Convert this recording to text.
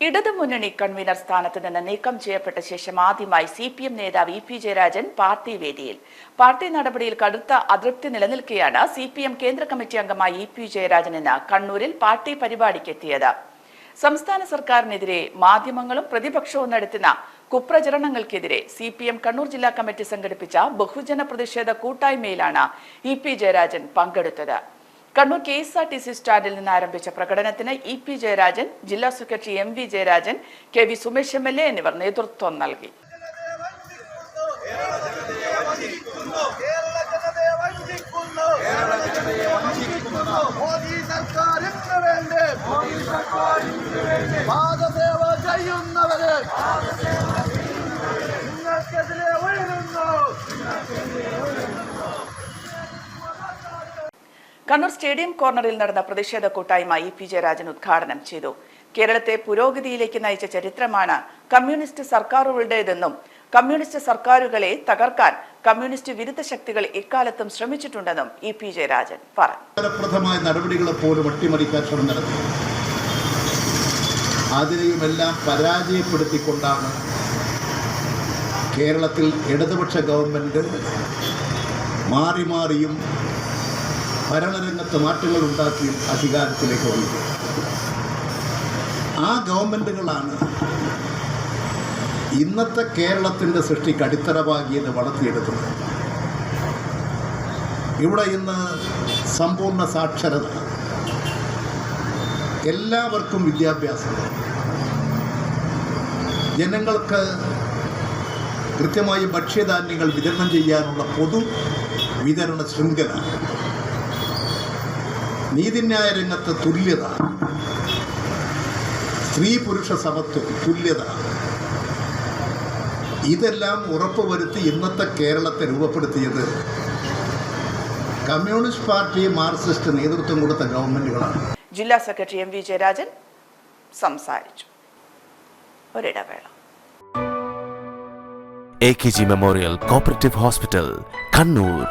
ഇടതുമുന്നണി കൺവീനർ സ്ഥാനത്ത് നിന്ന് നീക്കം ചെയ്യപ്പെട്ട ശേഷം ആദ്യമായി സി പി എം നേതാവ് ഇ പി ജയരാജൻ പാർട്ടി വേദിയിൽ. പാർട്ടി നടപടിയിൽ കടുത്ത അതൃപ്തി നിലനിൽക്കെയാണ് സി പി എം കേന്ദ്ര കമ്മിറ്റി അംഗമായ ഇ പി ജയരാജൻ ഇന്ന് കണ്ണൂരിൽ പാർട്ടി പരിപാടിക്ക് പരിപാടിക്കെത്തിയത് സംസ്ഥാന സർക്കാരിനെതിരെ മാധ്യമങ്ങളും പ്രതിപക്ഷവും നടത്തുന്ന കുപ്രചരണങ്ങൾക്കെതിരെ സി പി എം കണ്ണൂർ ജില്ലാ കമ്മിറ്റി സംഘടിപ്പിച്ച ബഹുജന പ്രതിഷേധ കൂട്ടായ്മയിലാണ് ഇ പി ജയരാജൻ പങ്കെടുത്തത്. Kannur K S R T C സ്റ്റാൻഡിൽ നിന്ന് ആരംഭിച്ച പ്രകടനത്തിന് ഇ പി ജയരാജൻ ജില്ലാ secretary M V Jayarajan K V Sumesh M L A എന്നിവർ നേതൃത്വം നൽകി. കേരള ജനതയെ വഞ്ചിക്കുന്നു. മോദി സർക്കാരിന് വേണ്ടി? കണ്ണൂർ സ്റ്റേഡിയം കോർണറിൽ നടന്ന പ്രതിഷേധ കൂട്ടായ്മ ഇ പി ജയരാജൻ ഉദ്ഘാടനം ചെയ്തു. കേരളത്തെ പുരോഗതിയിലേക്ക് നയിച്ച ചരിത്രമാണ് കമ്മ്യൂണിസ്റ്റ് സർക്കാരുകളുടേതെന്നും കമ്മ്യൂണിസ്റ്റ് സർക്കാരുകളെ തകർക്കാൻ കമ്മ്യൂണിസ്റ്റ് വിരുദ്ധ ശക്തികൾ ഇക്കാലത്തും ശ്രമിച്ചിട്ടുണ്ടെന്നും ഇ പി ജയരാജൻ പറഞ്ഞു. നടപടികളെ പോലും അതിനെയുമെല്ലാം പരാജയപ്പെടുത്തിക്കൊണ്ടാണ് കേരളത്തിൽ ഇടതുപക്ഷ ഗവൺമെന്റ് മാറി മാറിയും ഭരണരംഗത്ത് മാറ്റങ്ങൾ ഉണ്ടാക്കി അധികാരത്തിലേക്ക് വന്നത് ആ ഗവൺമെന്റുകളാണ് ഇന്നത്തെ കേരളത്തിന്റെ സൃഷ്ടിക്ക് അടിത്തറവാകിയെന്ന് വളർത്തിയെടുക്കുന്നത്. ഇവിടെ ഇന്ന് സമ്പൂർണ സാക്ഷരത. എല്ലാവർക്കും വിദ്യാഭ്യാസം. ജനങ്ങൾക്ക് കൃത്യമായി ഭക്ഷ്യധാന്യങ്ങൾ വിതരണം ചെയ്യാനുള്ള പൊതു വിതരണ ശൃംഖല. നീതിന്യായ രംഗത്ത് തുല്യത. സ്ത്രീ പുരുഷ സമത്വം തുല്യത. ഇതെല്ലാം ഉറപ്പുവരുത്തി ഇന്നത്തെ കേരളത്തെ രൂപപ്പെടുത്തിയത് കമ്മ്യൂണിസ്റ്റ് പാർട്ടി മാർക്സിസ്റ്റ് നേതൃത്വം കൊടുത്ത ഗവൺമെന്റുകളാണ്. ജില്ലാ സെക്രട്ടറി എം വി ജയരാജൻ സംസാരിച്ചു. ഒരിടവേള. A K G memorial cooperative hospital Kannur